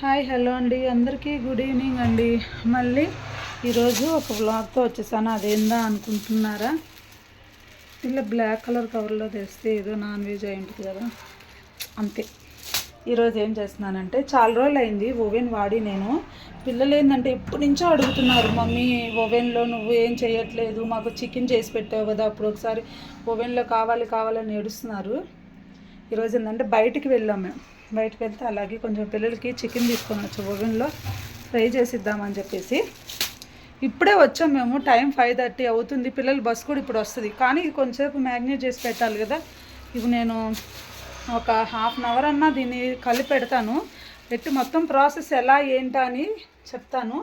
Hi hello అండి. అందరికీ good evening అండి. మళ్ళీ ఈరోజు ఒక బ్లాగ్తో వచ్చేసాను. అదేందా అనుకుంటున్నారా? ఇలా బ్లాక్ కలర్ కవర్లో తెస్తే ఏదో నాన్ వెజ్ అయి ఉంటుంది కదా. అంతే. ఈరోజు ఏం చేస్తున్నానంటే చాలా రోజులు అయింది ఓవెన్ వాడి నేను. పిల్లలు ఏంటంటే ఎప్పటి నుంచో అడుగుతున్నారు మమ్మీ ఓవెన్లో నువ్వు ఏం చేయట్లేదు? మాకు చికెన్ చేసి పెట్టావు కదా అప్పుడు ఒకసారి ఓవెన్లో కావాలి కావాలని ఏడుస్తున్నారు. ఈరోజు ఏంటంటే బయటికి వెళ్ళాం మేము. బయటకు వెళ్తే అలాగే కొంచెం పిల్లలకి చికెన్ తీసుకొని వచ్చి ఓవెన్లో ఫ్రై చేసిద్దామని చెప్పేసి. ఇప్పుడే వచ్చాం మేము. టైం ఫైవ్ థర్టీ అవుతుంది. పిల్లలు బస్ కూడా ఇప్పుడు వస్తుంది. కానీ కొంచెంసేపు మ్యాగ్నేట్ చేసి పెట్టాలి కదా. ఇవి నేను ఒక హాఫ్ అన్ అవర్ అన్నా దీన్ని కలిపి పెడతాను. పెట్టి మొత్తం ప్రాసెస్ ఎలా ఏంటా అని చెప్తాను.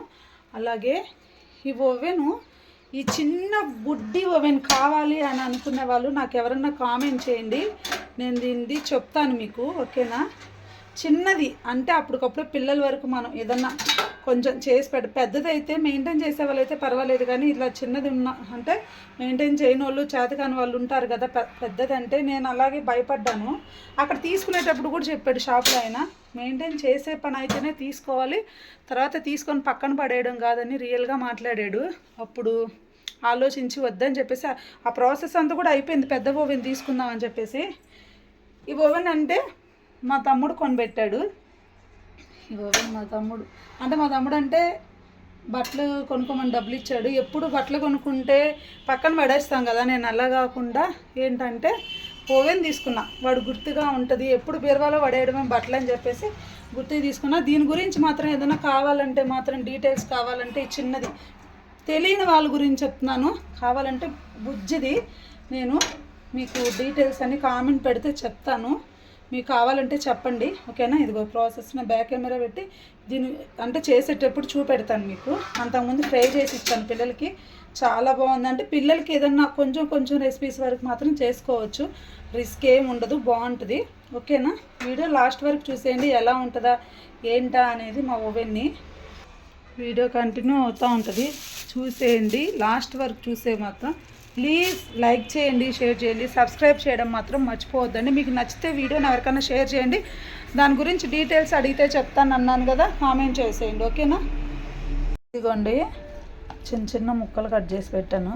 అలాగే ఈ ఓవెను ఈ చిన్న బుడ్డి ఓవెన్ కావాలి అని అనుకునే వాళ్ళు నాకు ఎవరన్నా కామెంట్ చేయండి. నేను దీన్ని చెప్తాను మీకు. ఓకేనా? చిన్నది. అంటే అప్పటికప్పుడు పిల్లల వరకు మనం ఏదన్నా కొంచెం చేసి పెట్ట పెద్దదైతే మెయింటైన్ చేసే వాళ్ళు అయితే పర్వాలేదు కానీ ఇలా చిన్నది ఉన్న అంటే మెయింటైన్ చేయని వాళ్ళు చేతకాని వాళ్ళు ఉంటారు కదా పె పెద్దది అంటే నేను అలాగే భయపడ్డాను. అక్కడ తీసుకునేటప్పుడు కూడా చెప్పాడు షాప్లో ఆయన మెయింటైన్ చేసే పని అయితేనే తీసుకోవాలి తర్వాత తీసుకొని పక్కన పడేయడం కాదని రియల్గా మాట్లాడాడు. అప్పుడు ఆలోచించి వద్దని చెప్పేసి ఆ- ఆ ప్రాసెస్ అంతా కూడా అయిపోయింది. పెద్ద ఓవెన్ తీసుకుందాం అని చెప్పేసి. ఈ ఓవెన్ అంటే మా తమ్ముడు కొనిపెట్టాడు. ఈ మా తమ్ముడు. అంటే మా తమ్ముడు అంటే బట్టలు కొనుక్కోమని డబ్బులు ఇచ్చాడు ఎప్పుడు బట్టలు కొనుక్కుంటే పక్కన పడేస్తాం కదా నేను అలా కాకుండా ఏంటంటే ఓవెన్ తీసుకున్నా. వాడు గుర్తుగా ఉంటుంది. ఎప్పుడు బీరువాలో పడేయడమే బట్టలు అని చెప్పేసి గుర్తు తీసుకున్నా. దీని గురించి మాత్రం ఏదైనా కావాలంటే మాత్రం డీటెయిల్స్ కావాలంటే ఈ చిన్నది. తెలియని వాళ్ళ గురించి చెప్తున్నాను. కావాలంటే బుజ్జిది. నేను మీకు డీటెయిల్స్ అన్ని కామెంట్ పెడితే చెప్తాను. మీకు కావాలంటే చెప్పండి ఓకేనా? ఇదిగో ప్రాసెస్ నా బ్యాక్ కెమెరా పెట్టి దీన్ని అంటే చేసేటప్పుడు చూపెడతాను మీకు. అంతకుముందు ట్రై చేసి ఇస్తాను పిల్లలకి. చాలా బాగుంది. అంటే పిల్లలకి ఏదన్నా కొంచెం కొంచెం రెసిపీస్ వరకు మాత్రం చేసుకోవచ్చు. రిస్క్ ఏమి ఉండదు బాగుంటుంది. ఓకేనా? వీడియో లాస్ట్ వరకు చూసేయండి ఎలా ఉంటుందా ఏంటా అనేది మా ఓవెన్ని. వీడియో కంటిన్యూ అవుతూ ఉంటుంది. చూసేయండి లాస్ట్ వరకు చూసే మాత్రం. ప్లీజ్ లైక్ చేయండి షేర్ చేయండి. సబ్స్క్రైబ్ చేయడం మాత్రం మర్చిపోవద్దండి. మీకు నచ్చితే వీడియోని ఎవరికైనా షేర్ చేయండి. దాని గురించి డీటెయిల్స్ అడిగితే చెప్తాను అన్నాను కదా కామెంట్ చేసేయండి. ఓకేనా? ఇదిగోండి చిన్న చిన్న ముక్కలు కట్ చేసి పెట్టాను.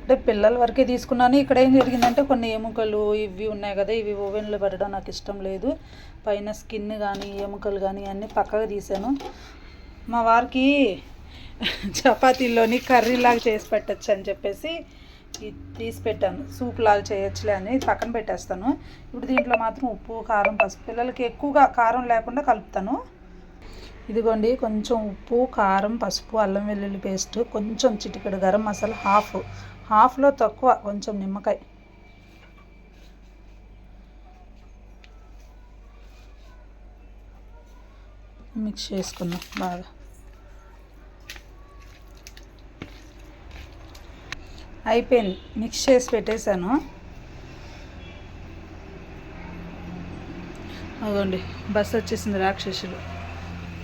అంటే పిల్లల వరకే తీసుకున్నాను. ఇక్కడ ఏం జరిగిందంటే కొన్ని ఎముకలు ఇవి ఉన్నాయి కదా ఇవి ఓవెన్లో పెట్టడం నాకు ఇష్టం లేదు. పైన స్కిన్ కానీ ఎముకలు కానీ అన్నీ పక్కగా తీసాను. మా వారికి చపాతీలోని కర్రీలాగా చేసి పెట్టచ్చు అని చెప్పేసి తీసి పెట్టాను. సూప్ లాగా చేయొచ్చులే అని పక్కన పెట్టేస్తాను. ఇప్పుడు దీంట్లో మాత్రం ఉప్పు కారం పసుపు. పిల్లలకి ఎక్కువగా కారం లేకుండా కలుపుతాను. ఇదిగోండి కొంచెం ఉప్పు కారం పసుపు అల్లం వెల్లుల్లి పేస్ట్ కొంచెం చిటికెడు గరం మసాలా హాఫ్. హాఫ్లో తక్కువ కొంచెం నిమ్మకాయ. మిక్స్ చేసుకున్నాం బాగా. అయిపోయింది. మిక్స్ చేసి పెట్టేశాను. అదిగోండి బస్ వచ్చేసింది రాక్షసులు.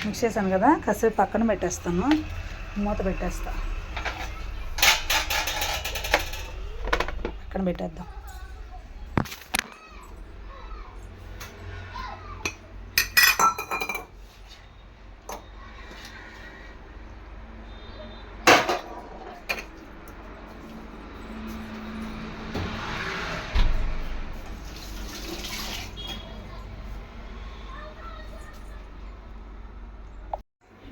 మిక్స్ చేశాను కదా కాసేపు పక్కన పెట్టేస్తాను. మూత పెట్టేస్తా. పక్కన పెట్టేద్దాం.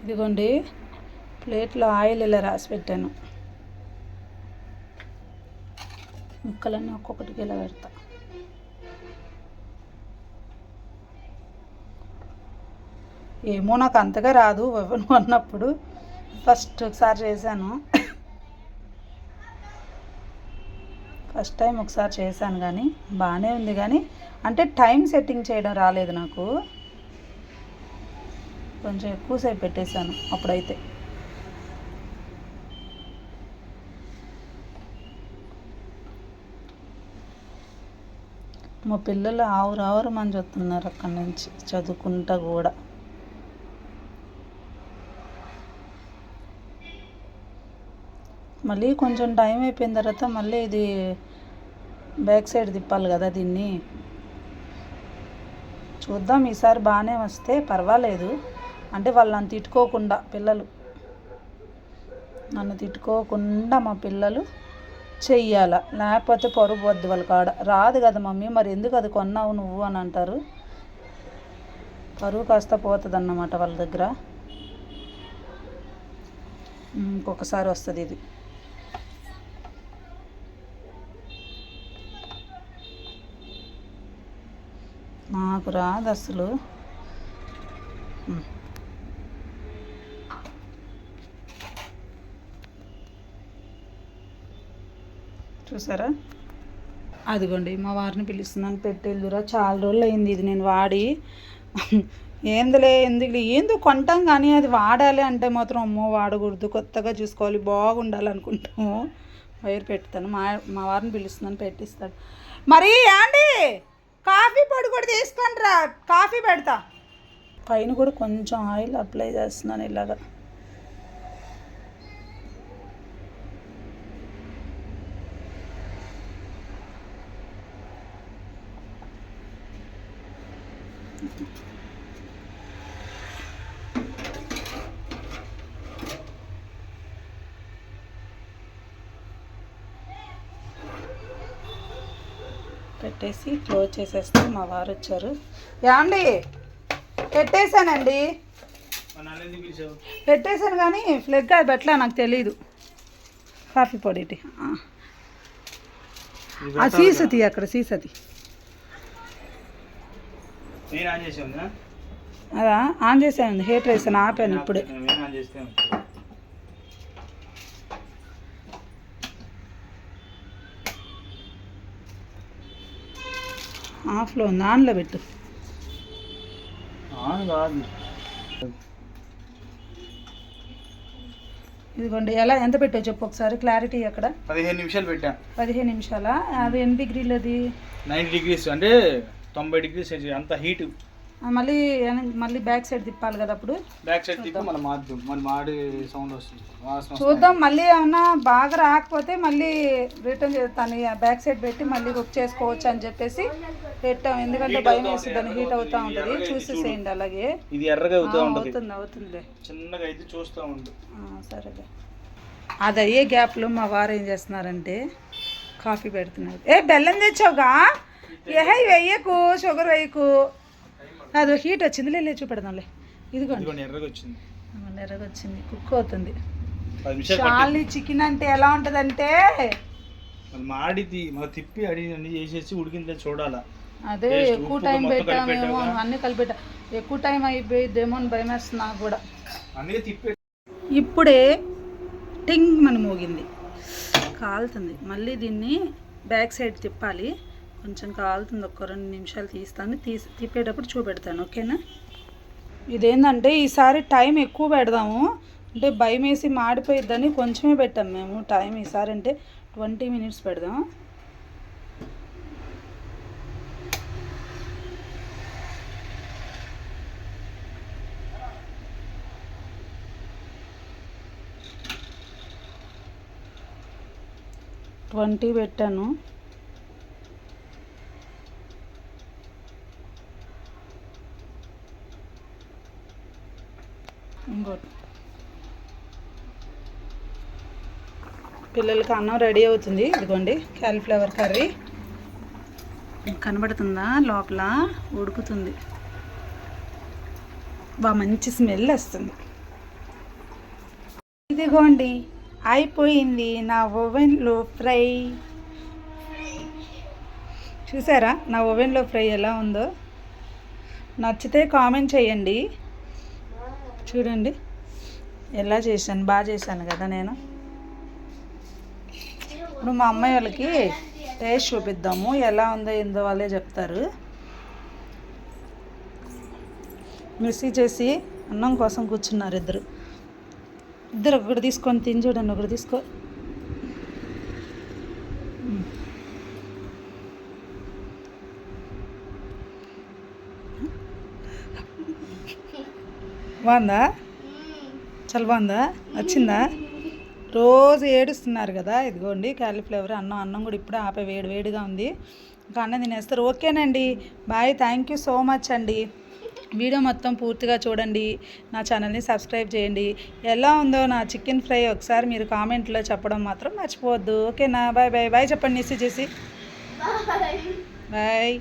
ఇదిగోండి ప్లేట్లో ఆయిల్ ఇలా రాసి పెట్టాను. ముక్కలన్నీ ఒక్కొక్కటికి ఇలా పెడతా. ఏమో నాకు అంతగా రాదు ఓవెన్ కొన్నప్పుడు ఫస్ట్ ఒకసారి చేశాను. ఫస్ట్ టైం ఒకసారి చేశాను కానీ బాగానే ఉంది కానీ అంటే టైం సెట్టింగ్ చేయడం రాలేదు నాకు. కొంచెం ఎక్కువసేపు పెట్టేశాను అప్పుడైతే. మా పిల్లలు ఆవురు ఆవురు మంది చూస్తున్నారు అక్కడి నుంచి చదువుకుంటా కూడా. మళ్ళీ కొంచెం టైం అయిపోయిన తర్వాత మళ్ళీ ఇది బ్యాక్ సైడ్ తిప్పాలి కదా దీన్ని. చూద్దాం ఈసారి బాగానే వస్తే పర్వాలేదు. అంటే వాళ్ళు నన్ను తిట్టుకోకుండా పిల్లలు. నన్ను తిట్టుకోకుండా మా పిల్లలు చెయ్యాల. లేకపోతే పరుగు వద్దు వాళ్ళ కాడ. రాదు కదా మమ్మీ మరి ఎందుకు అది కొన్నావు నువ్వు అని అంటారు. పరువు కాస్త పోతుంది అన్నమాట వాళ్ళ దగ్గర. ఇంకొకసారి వస్తుంది ఇది. నాకు రాదు అసలు. చూసారా? అదిగోండి మా వారిని పిలుస్తున్నాను పెట్టేళ్ళురా చాలా రోజులు అయింది ఇది నేను వాడి. ఏందిలే ఎందుకు ఏందో కొంటాం కానీ అది వాడాలి అంటే మాత్రం అమ్మో వాడకూడదు కొత్తగా చూసుకోవాలి బాగుండాలి అనుకుంటాము వైర్ పెడతాను మా మా వారిని పిలుస్తున్నాను పెట్టిస్తాడు. మరి యాండి కాఫీ పొడి కూడా తీసుకొని రా కాఫీ పెడతా. పైన కూడా కొంచెం ఆయిల్ అప్లై చేస్తున్నాను ఇలాగా. పెట్టేసి క్లోజ్ చేసేస్తే. మా వారు వచ్చారు. ఏమండి పెట్టేశానండి. పెట్టేశాను కానీ ఫ్లెగ్ అది పెట్టలే నాకు తెలీదు. కాఫీ పొడి. ఆ. సీసతి అక్కడ సీసతి నేను ఆన్ చేసి ఉందా అదా ఆన్ చేసాను హీటర్ వేసాను ఆపాను ఇప్పుడే. నేను ఆన్ చేస్తే ఆఫ్లో ఉంది ఆన్లో పెట్టు. ఆన్ కాదు. ఇదిగోండి ఎలా ఎంత పెట్టావు చెప్పు ఒకసారి క్లారిటీ అక్కడ? పదిహేను నిమిషాలు పెట్టా. పదిహేను నిమిషాలా? అది ఎన్ని డిగ్రీలు అది నైంటీ డిగ్రీస్ అంటే తొంభై డిగ్రీస్ అంత హీట్. మళ్ళీ మళ్ళీ బ్యాక్ సైడ్ తిప్పాలి కదా అప్పుడు? బ్యాక్ సైడ్ తిప్పి మళ్ళీ మారుద్దాం. మళ్ళీ మాడి సౌండ్ వస్తుంది. చూద్దాం మళ్ళీ ఏమన్నా బాగా రాకపోతే మళ్ళీ రిటర్న్ చేస్తాను. బ్యాక్ సైడ్ పెట్టి మళ్ళీ కుక్ చేసుకోవచ్చు అని చెప్పేసి పెట్టాం. ఎందుకంటే భయం వేస్తుందని హీట్ అవుతా ఉంటుంది. చూసేసేయండి అలాగే. ఇది ఎర్రగా అవుతా ఉంటుంది. అవుతుంది అవుతుంది చిన్నగా అయితే చూస్తూ ఉండు. సరేలే. అది అయ్యే గ్యాప్లో మా వారు ఏం చేస్తున్నారంటే కాఫీ పెడుతున్నారు. ఏ బెల్లం తెచ్చావుగా? ఏ వెయ్యకు షుగర్ వేయకు. అది హీట్ వచ్చింది లే చూపెడదాంలే. ఇదిగోండి. ఇదిగోండి ఎర్రగా వచ్చింది మళ్ళీ ఎర్రగా వచ్చింది కుక్ అవుతుంది చాలీ చికెన్ అంటే ఎలా ఉంటుందంటే? మళ్ళీ తిప్పి అడిగి చేసేసి ఉడికిందో చూడాలా. అదే ఎక్కువ టైం పెట్టామేమో? అన్నీ కలిపెట్టా ఎక్కువ టైం అయిపోయిద్దేమో అని భయం వేస్తుంది నాకు కూడా. ఇప్పుడే టింగ్ అని మోగింది. కాలుతుంది. మళ్ళీ దీన్ని బ్యాక్ సైడ్ తిప్పాలి. కొంచెం కాలుతుంది ఒక రెండు నిమిషాలు తీస్తాను. తీసి తిప్పేటప్పుడు చూపెడతాను ఓకేనా? ఇదేంటంటే ఈసారి టైం ఎక్కువ పెడదాము. అంటే భయం వేసి మాడిపోయిద్దని కొంచెమే పెట్టాం మేము టైం. ఈసారి అంటే ట్వంటీ మినిట్స్ పెడదాం. ట్వంటీ పెట్టాను. ఇంకోటి పిల్లలకి అన్నం రెడీ అవుతుంది. ఇదిగోండి క్యాలీఫ్లవర్ కర్రీ. కనబడుతుందా? లోపల ఉడుకుతుంది. బా మంచి స్మెల్ వస్తుంది. ఇదిగోండి అయిపోయింది నా ఓవెన్లో ఫ్రై. చూసారా? నా ఓవెన్లో ఫ్రై ఎలా ఉందో? నచ్చితే కామెంట్ చేయండి. చూడండి. ఎలా చేశాను? బాగా చేశాను కదా నేను. ఇప్పుడు మా అమ్మాయి వాళ్ళకి టేస్ట్ చూపిద్దాము. ఎలా ఉందో ఏందో వాళ్ళే చెప్తారు. మిక్సీ చేసి అన్నం కోసం కూర్చున్నారు ఇద్దరు. ఇద్దరు ఒకటి తీసుకొని తిని చూడండి ఒకటి తీసుకో బాగుందా చాలా బాగుందా నచ్చిందా? రోజు ఏడుస్తున్నారు కదా ఇదిగోండి క్యాలీఫ్లవర్ అన్నం అన్నం కూడా ఇప్పుడే ఆపే వేడి వేడిగా ఉంది. ఇంకా అన్నం తినేస్తారు. ఓకేనండి. Bye. Thank you so much అండి. వీడియో మొత్తం పూర్తిగా చూడండి. నా ఛానల్ని సబ్స్క్రైబ్ చేయండి. ఎలా ఉందో నా చికెన్ ఫ్రై ఒకసారి మీరు కామెంట్లో చెప్పడం మాత్రం మర్చిపోవద్దు. ఓకేనా? Bye bye. బాయ్ చెప్పండి చేసి. బాయ్.